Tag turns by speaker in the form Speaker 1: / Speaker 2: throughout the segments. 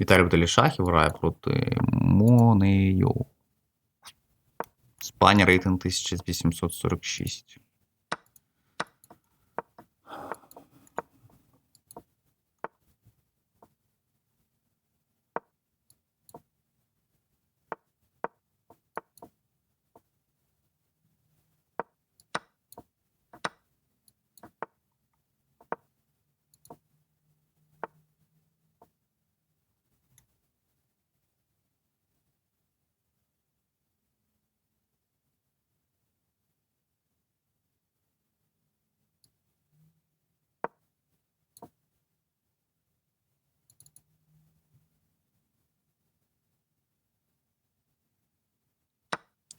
Speaker 1: Віталій Віталій Шахів грає проти Монею. Спані рейтинг 1846.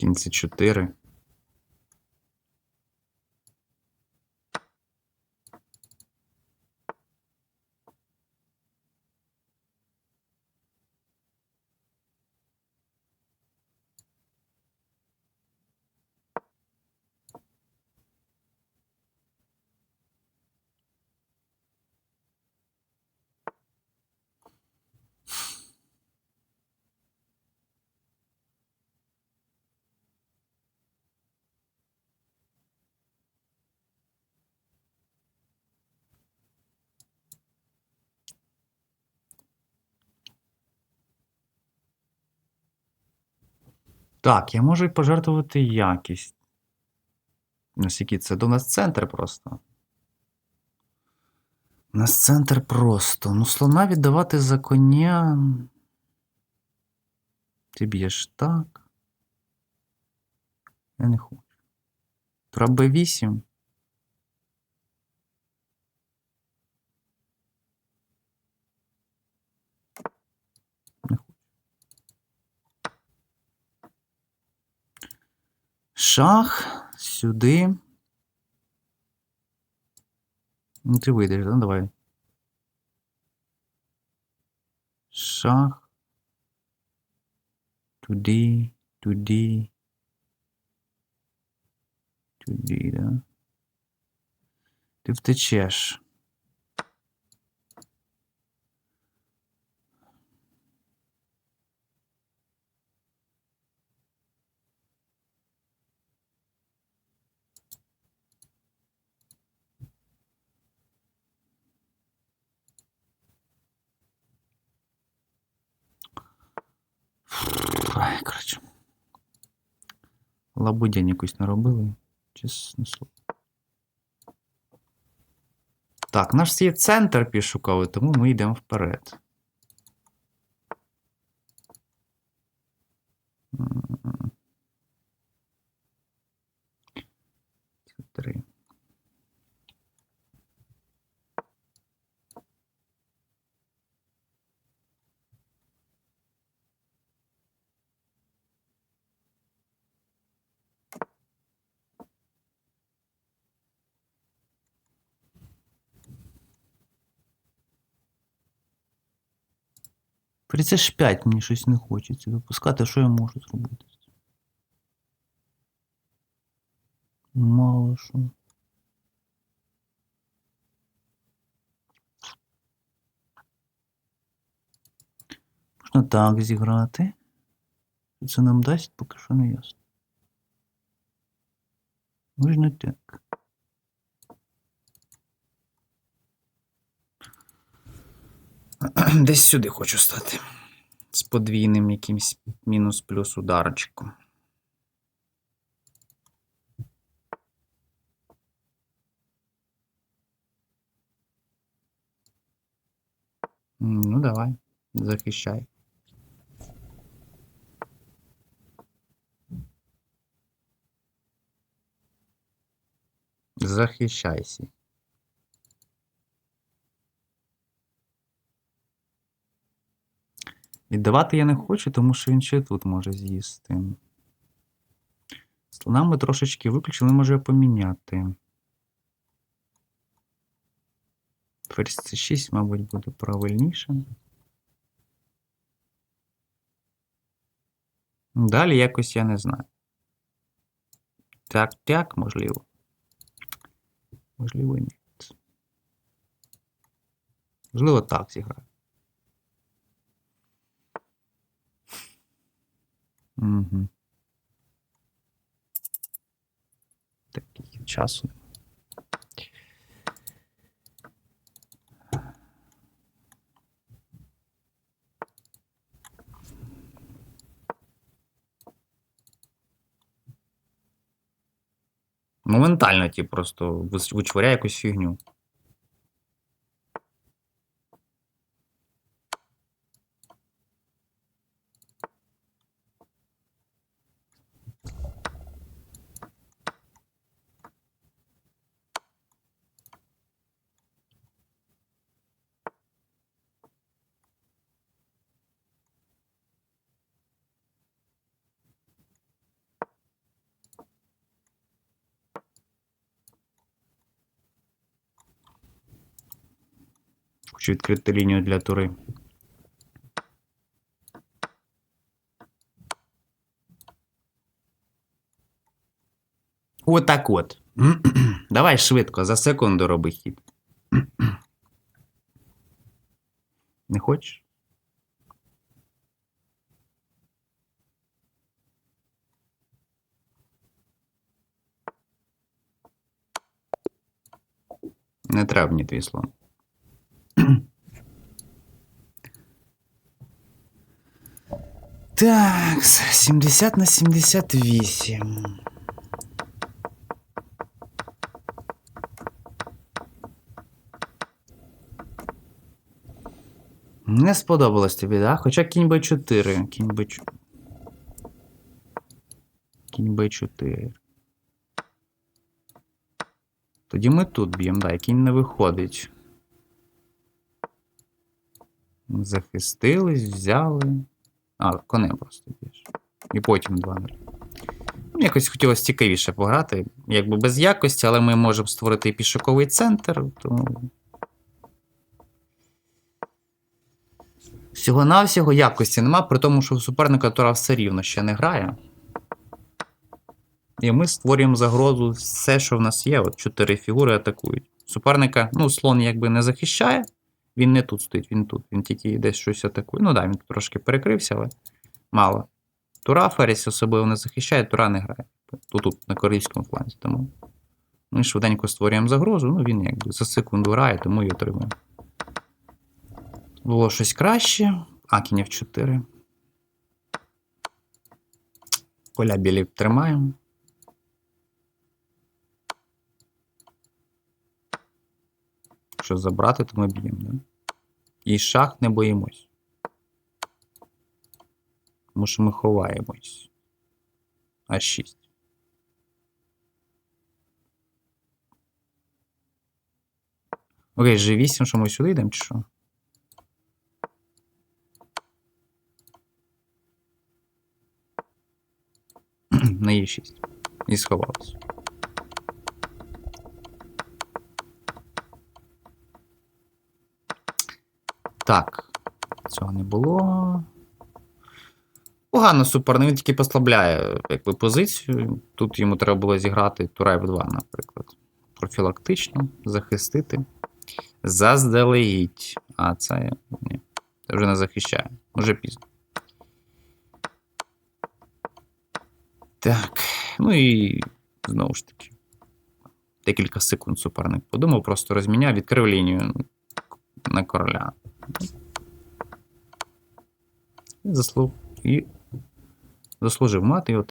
Speaker 1: Кінці 4. Так, я можу пожертвувати якість. Наскільки це до нас центр просто. У нас центр просто. Ну, слона віддавати за коня. Ти б'єш так. Я не хочу. Треба Б8. Шах сюди. Ну, ти вийдеш, да? Давай. Шах. Туди, туди. Туди, да? Ти втечеш. Коротше. Лабудянь якусь наробили. Чесне слово. Так, наш є центр пішуковий, тому ми йдемо вперед. Три. При це ж 5 мені щось не хочеться випускати, що я можу зробити? Мало що. Можна так зіграти. Це нам дасть, поки що не ясно. Можна так. Десь сюди хочу стати. З подвійним якимсь мінус-плюс ударчиком. Ну, давай, захищай. Захищайся. Віддавати я не хочу, тому що він ще тут може з'їсти. Слона ми трошечки виключили, може його поміняти. Ферзь c 6, мабуть, буде правильніше. Далі якось я не знаю. Так, так, можливо. Можливо, ні. Можливо, так зіграю. Угу. Такий часу. Моментально ті просто вис- вичворяє якусь фігню. Хочу відкрити лінію для тури. Отак от. Давай швидко, за секунду роби хід. Не хочеш? Не треба мені твій слон. Так, 70 на 78. Не сподобалось тобі, да? Хоча кінь Б4. Кінь Б4. Кінь Б4. Тоді ми тут б'ємо, да, кінь не виходить. Захистились, взяли. А, конем просто б'єш. І потім 2 0 Мені якось хотілося цікавіше пограти. Якби без якості, але ми можемо створити і пішоковий центр, тому. Всього-навсього якості нема, при тому, що суперника Тура все рівно ще не грає. І ми створюємо загрозу все, що в нас є. От чотири фігури атакують. Суперника, ну, слон якби не захищає. Він не тут стоїть, він тут. Він тільки десь щось атакує. Ну так, да, він трошки перекрився, але мало. Тура Феріс особливо не захищає, Тура не грає. Тут, тут на корейському фланзі. Тому ми швиденько створюємо загрозу, ну він якби за секунду грає, тому і отримуємо. Було щось краще. Акінів 4. Поля білі тримаємо. Що забрати, то ми б'ємо, да? І шах не боїмось. Тому що ми ховаємось. А6. Окей, G8, що ми сюди йдемо, чи що? На Е6. І сховалось. Так. Цього не було. Погано суперник, він тільки послабляє якби, позицію. Тут йому треба було зіграти Тура F2, наприклад. Профілактично, захистити. Заздалегідь. А це ні. Це вже не захищає. Уже пізно. Так. Ну і знову ж таки. Декілька секунд суперник подумав, просто розміняв, відкрив лінію на короля. Заслуг. І заслужив мати. От